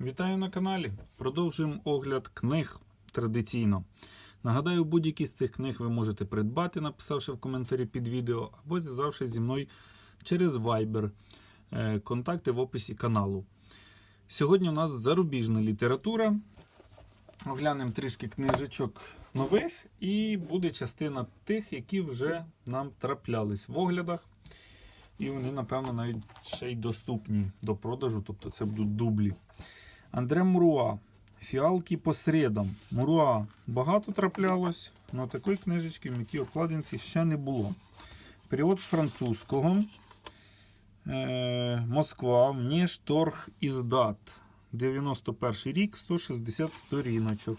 Вітаю на каналі. Продовжуємо огляд книг традиційно. Нагадаю, будь-які з цих книг ви можете придбати, написавши в коментарі під відео, або зв'язавшись зі мною через Viber. Е, Контакти в описі каналу. Сьогодні у нас зарубіжна література. Оглянемо трішки книжечок нових, і буде частина тих, які вже нам траплялись в оглядах. І вони, напевно, навіть ще й доступні до продажу, тобто це будуть дублі. Андре Муруа. Фіалки по середам. Муруа багато траплялось, але такої книжечки в м'якій обкладинці ще не було. Перевод з французького. Е, Москва. Мені шторг іздат. 91 рік, 160 сторіночок.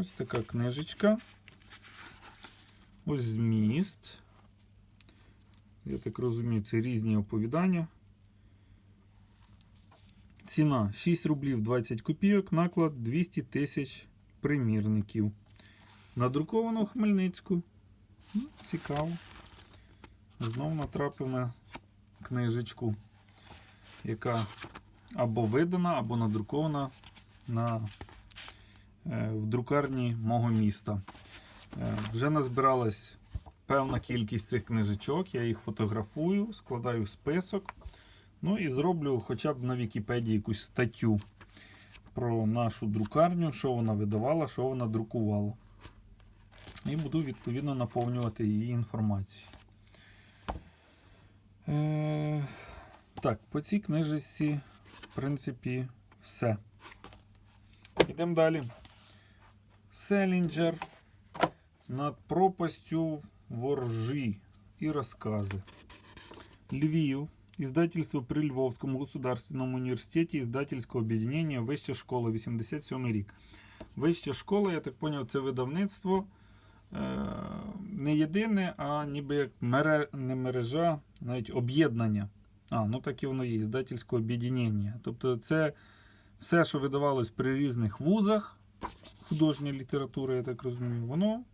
Ось така книжечка. Ось зміст. Я так розумію, це різні оповідання. Ціна 6 рублів 20 копійок, наклад 200 тисяч примірників. Надруковано в Хмельницьку. Ну, Цікаво. Знову натрапив на книжечку, яка або видана, або надрукована на, е, в друкарні мого міста. Е, вже назбиралась певна кількість цих книжечок. Я їх фотографую, складаю в список. Ну і зроблю хоча б на Вікіпедії якусь статтю про нашу друкарню, що вона видавала, що вона друкувала. І буду відповідно наповнювати її інформацією. Е, так, по цій книжці, в принципі, все. Йдемо далі. Селінджер над пропастю воржі і розкази. Львів. Издательство при Львовському государственному університеті издательського об'єднання Вища школа 87 рік. Вища школа, я так зрозумів, це видавництво е, не єдине, а ніби як мере, не мережа, навіть об'єднання. А, ну так і воно є, іздательського об'єднання. Тобто це все, що видавалось при різних вузах, художня література, я так розумію, воно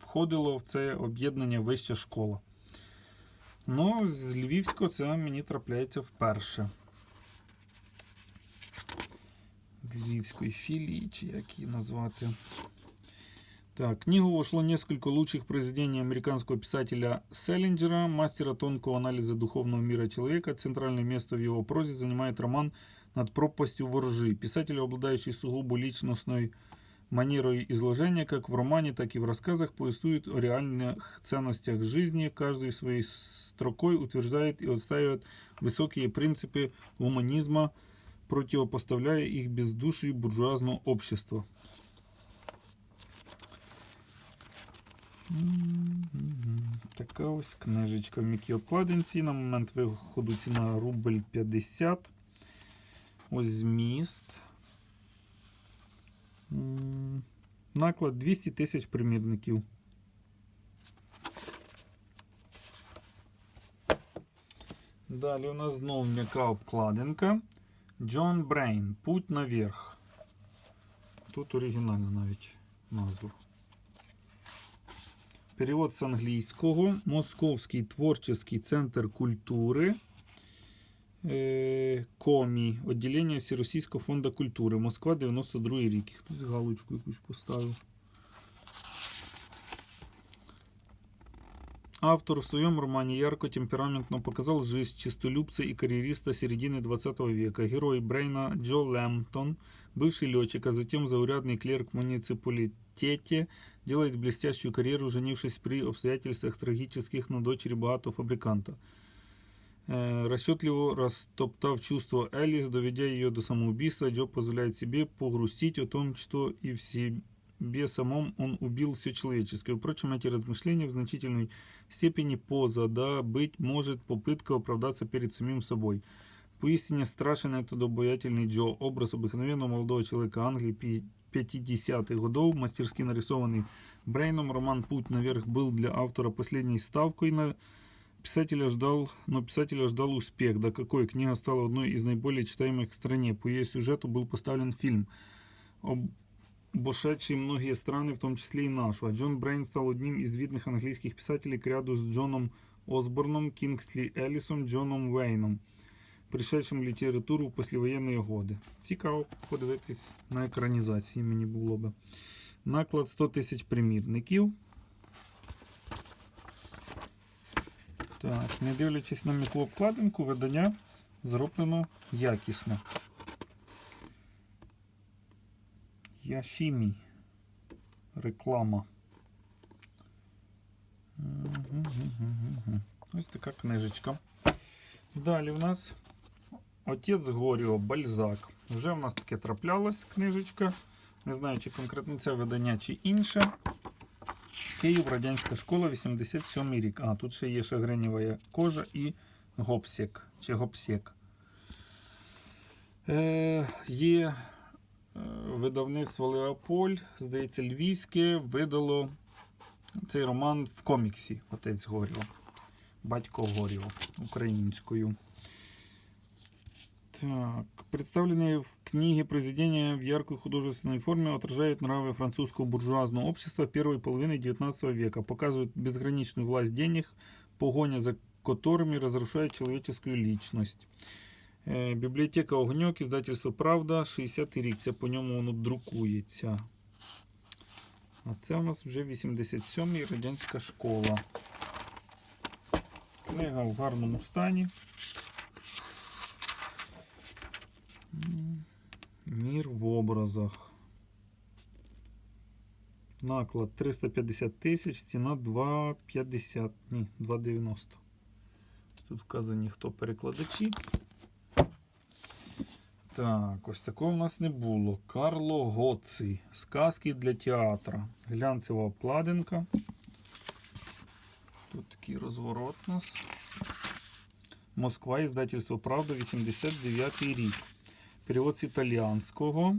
входило в це об'єднання Вища школа. Ну, з Львівського це мені трапляється вперше. З Львівської філії, чи як її назвати. Так, книгу вошло несколько лучших произведений американского писателя Селлинджера, мастера тонкого анализа духовного мира человека. Центральное место в его прозе занимает роман «Над пропастью воржи». Писатель, обладающий сугубо личностной манерой изложения, как в романе, так и в рассказах, повествует о реальных ценностях жизни. Каждый своей строкой утверждает и отстаивает высокие принципы гуманизма, противопоставляя их бездушию буржуазного общества. Така ось книжечка в м'якій обкладинці. На момент виходу ціна рубль 50. Ось зміст. Наклад 200 тисяч примірників. Далі у нас знову м'яка обкладинка. Джон Брейн. Путь наверх. Тут оригінальна навіть назва. Перевод з англійського. Московський творчий центр культури. Е, Комі. Відділення Всеросійського фонду культури. Москва, 92 рік. Хтось галочку якусь поставив. Автор в своем романе ярко темпераментно показал жизнь чистолюбца и карьериста середины 20 века. Герой Брейна Джо Лэмптон, бывший летчик, а затем заурядный клерк в муниципалитете, делает блестящую карьеру, женившись при обстоятельствах трагических на дочери богатого фабриканта. Э, Расчетливо растоптав чувство Элис, доведя ее до самоубийства, Джо позволяет себе погрустить о том, что и в себе самом он убил все человеческое. Впрочем, эти размышления в значительной степени поза, да, быть может попытка оправдаться перед самим собой. Поистине страшен этот обаятельный Джо, образ обыкновенного молодого человека Англии пи- 50-х годов, мастерски нарисованный Брейном. Роман «Путь наверх» был для автора последней ставкой на писателя ждал, но писателя ждал успех. Да какой? Книга стала одной из наиболее читаемых в стране. По ее сюжету был поставлен фильм, обошедший многие страны, в том числе и нашу. А Джон Брейн стал одним из видных английских писателей к ряду с Джоном Осборном, Кингсли Эллисом, Джоном Уэйном. пришедшим в літературу в післявоєнної годи. Цікаво подивитись на екранізації мені було би. Наклад 100 тисяч примірників. Так, не дивлячись на м'яку обкладинку, видання зроблено якісно. Яшімі. Реклама. Ось така книжечка. Далі в нас Отець Горіо, Бальзак. Вже в нас таке траплялась книжечка. Не знаю, чи конкретно це видання, чи інше. Київ, Радянська школа, 87 рік. А, тут ще є шагренєва кожа і гопсек. Чи гопсек. Е, є е, видавництво Леополь, здається, Львівське видало цей роман в коміксі Отець Горіо. Батько Горіо українською. Так, представленные в книге произведения в яркой художественной форме отражают нравы французского буржуазного общества первой половины XIX века, показывают безграничную власть денег, погоня за которыми разрушает человеческую личность. Е, Бібліотека Огоньок, іздательство Правда, 60 рік. Це по ньому воно друкується. А це у нас вже 87-й радянська школа. Книга в гарному стані. Мір в образах. Наклад 350 тисяч, ціна 2,50. Ні, 2,90. Тут вказані хто перекладачі. Так, ось такого в нас не було. Карло Гоци. Сказки для театра. Глянцева обкладинка. Тут такий розворот у нас. Москва, іздательство Правда, 89 рік. Перевод з італіанського.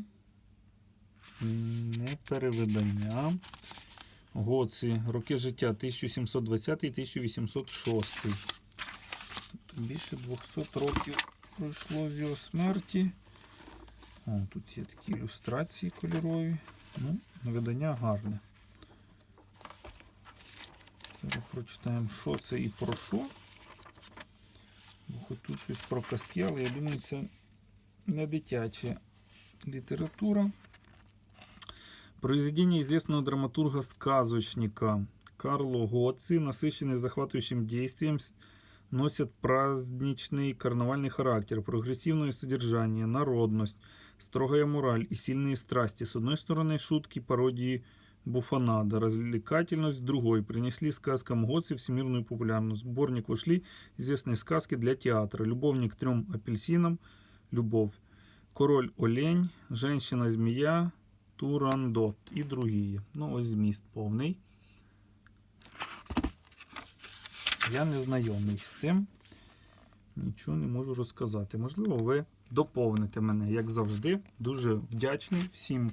Не перевидання. Гоці. Роки життя 1720-1806. Тобто більше 200 років пройшло з його смерті. О, тут є такі ілюстрації кольорові. Ну, видання гарне. Зараз прочитаємо, що це і про що. Хоч тут щось про казки, але я думаю, це не дитяча література. Произведение известного драматурга-сказочника Карло Гоци, насыщенный захватывающим действием, с- носят праздничный карнавальный характер, прогрессивное содержание, народность, строгая мораль и сильные страсти. С одной стороны, шутки, пародии буфонада, развлекательность с другой. Принесли сказкам Гоци всемирную популярность. В сборник вошли известные сказки для театра. Любовник к трем апельсинам, любовь. Король олень, женщина-змея, Турандот і другі. Ну, ось зміст повний. Я не знайомий з цим. Нічого не можу розказати. Можливо, ви доповните мене, як завжди. Дуже вдячний всім,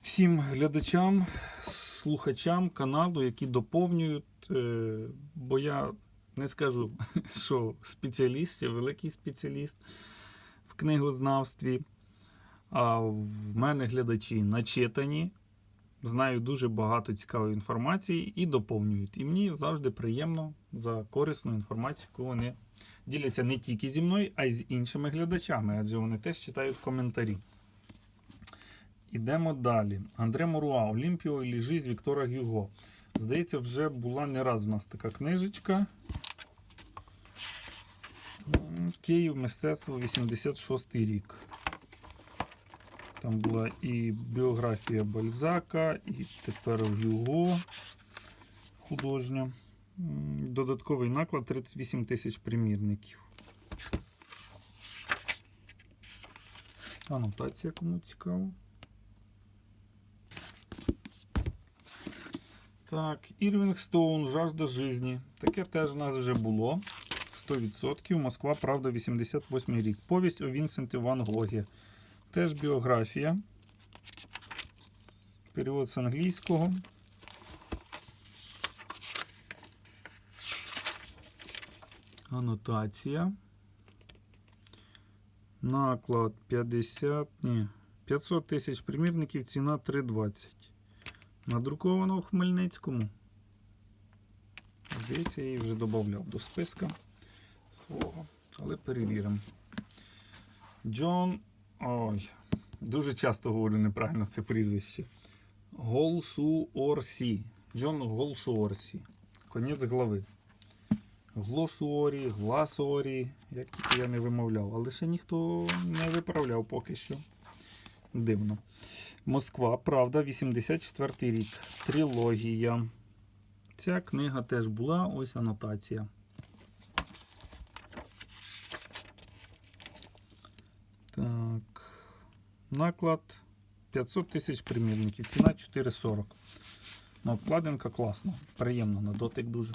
всім глядачам, слухачам каналу, які доповнюють. е, Бо я не скажу, що спеціаліст, чи великий спеціаліст в книгознавстві. А в мене глядачі начитані, знають дуже багато цікавої інформації і доповнюють. І мені завжди приємно за корисну інформацію, яку вони діляться не тільки зі мною, а й з іншими глядачами, адже вони теж читають коментарі. Ідемо далі. Андре Моруа, Олімпіо і жизнь Віктора Гюго. Здається, вже була не раз у нас така книжечка. Київ, мистецтво, 86 рік. Там була і біографія Бальзака, і тепер Гюго художня. Додатковий наклад 38 тисяч примірників. Анотація кому цікаво. Так, Ірвінг Стоун, Жажда жизни. Таке теж у нас вже було. 100%. Москва, правда, 88 рік. Повість о Вінсенті Ван Гогі. Теж біографія. Перевод з англійського. Анотація. Наклад 50. Ні. 500 тисяч примірників, ціна 3,20. Надруковано в Хмельницькому. Здається, я її вже додавав до списка свого. Але перевіримо. Джон. Ой. Дуже часто говорю неправильно це прізвище. Голсуорсі. Джон Голсуорсі. Конець глави. Глосуорі, Гласуорі, як тільки я не вимовляв, але ще ніхто не виправляв поки що. Дивно. Москва, правда, 84 рік. Трилогія. Ця книга теж була, ось анотація. Наклад 500 тисяч примірників. Ціна 4,40. Ну, обкладинка класна. Приємно на дотик дуже.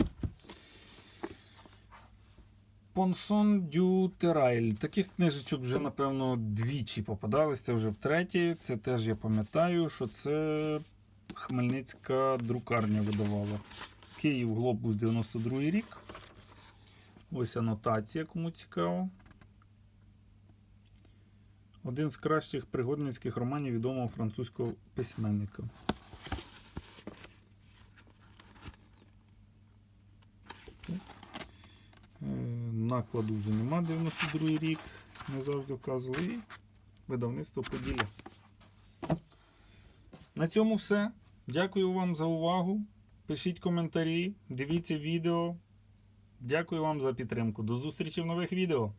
Понсон дю Терайль. Таких книжечок вже, напевно, двічі попадались. Це вже втретє. Це теж я пам'ятаю, що це Хмельницька друкарня видавала. Київ Глобус 92 рік. Ось анотація, кому цікаво. Один з кращих пригодницьких романів відомого французького письменника. Е, Накладу вже нема 92 рік, не завжди вказували. І видавництво Поділля. На цьому все. Дякую вам за увагу. Пишіть коментарі, дивіться відео. Дякую вам за підтримку. До зустрічі в нових відео.